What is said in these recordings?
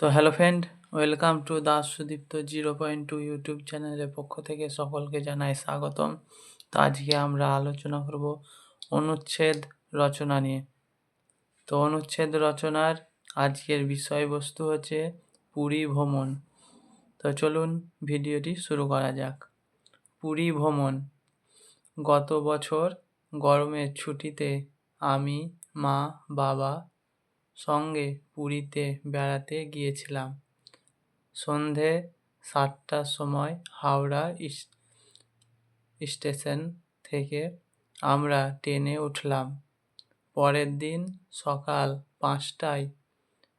তো hello friend, welcome to Das Sudipta zero point two YouTube চ্যানেলের পক্ষ থেকে সকলকে জানাই স্বাগতম। তো আজকে আমরা আলোচনা করব অনুচ্ছেদ রচনা নিয়ে। তো অনুচ্ছেদ রচনার আজকের বিষয়বস্তু হচ্ছে পুরী ভ্রমণ তো চলুন ভিডিওটি শুরু করা যাক। পুরী ভ্রমণ গত বছর গরমের ছুটিতে আমি মা, বাবা সঙ্গে পুরীতে বেড়াতে গিয়েছিলাম। সন্ধে সাতটার সময় হাওড়া স্টেশন থেকে আমরা ট্রেনে উঠলাম। পরের দিন সকাল পাঁচটায়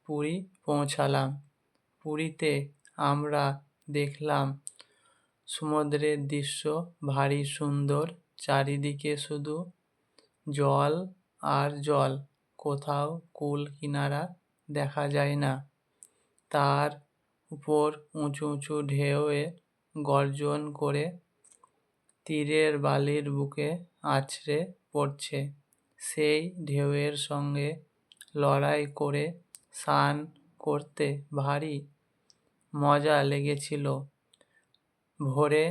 পুরী পৌঁছালাম। পুরীতে আমরা দেখলাম সমুদ্রের দৃশ্য ভারী সুন্দর, চারিদিকে শুধু জল আর জল, কোথাও কুল কিনারা দেখা যায় না। তার উপর উঁচু উঁচু ঢেউয়ে গর্জন করে তীরের বালির বুকে আছড়ে পড়ছে। সেই ঢেউয়ের সঙ্গে লড়াই করে স্নান করতে ভারী মজা লেগেছিল। ভোরে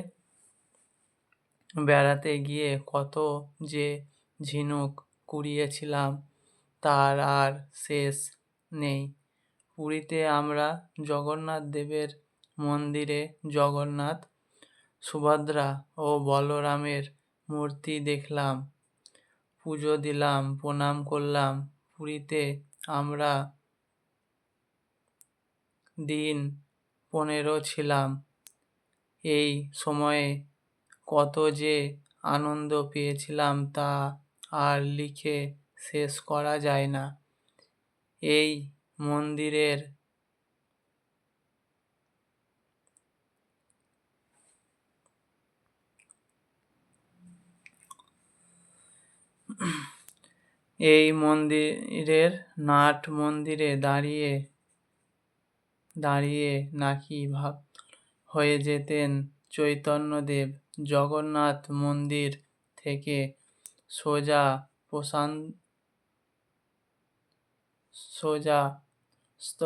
বেড়াতে গিয়ে কত যে ঝিনুক কুড়িয়েছিলাম, তার আর শেষ নেই। পুরীতে আমরা জগন্নাথ দেবের মন্দিরে জগন্নাথ, সুভদ্রা ও বলরামের মূর্তি দেখলাম, পুজো দিলাম, প্রণাম করলাম। পুরীতে আমরা দিন পনেরো ছিলাম। এই সময়ে কত যে আনন্দ পেয়েছিলাম তা আর লিখে শেষ করা যায় না। এই মন্দিরের এই মন্দিরের নাট মন্দিরে দাঁড়িয়ে দাঁড়িয়ে নাকি ভাব হয়ে যেতেন চৈতন্যদেব। জগন্নাথ মন্দির থেকে সোজা প্রশান্ত সোজা স্ত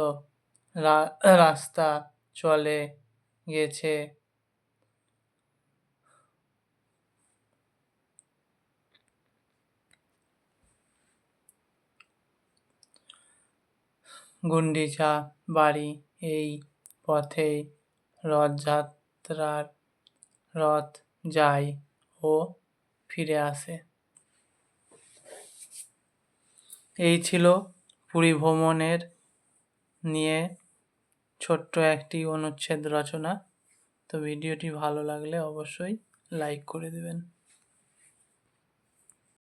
রাস্তা চলে গেছে। গুন্ডিচা বাড়ি এই পথেই রথযাত্রার রথ যায় ও ফিরে আসে। এই ছিল পুরী ভ্রমণের নিয়ে ছোট্ট একটি অনুচ্ছেদ রচনা। তো ভিডিওটি ভালো লাগলে অবশ্যই লাইক করে দেবেন।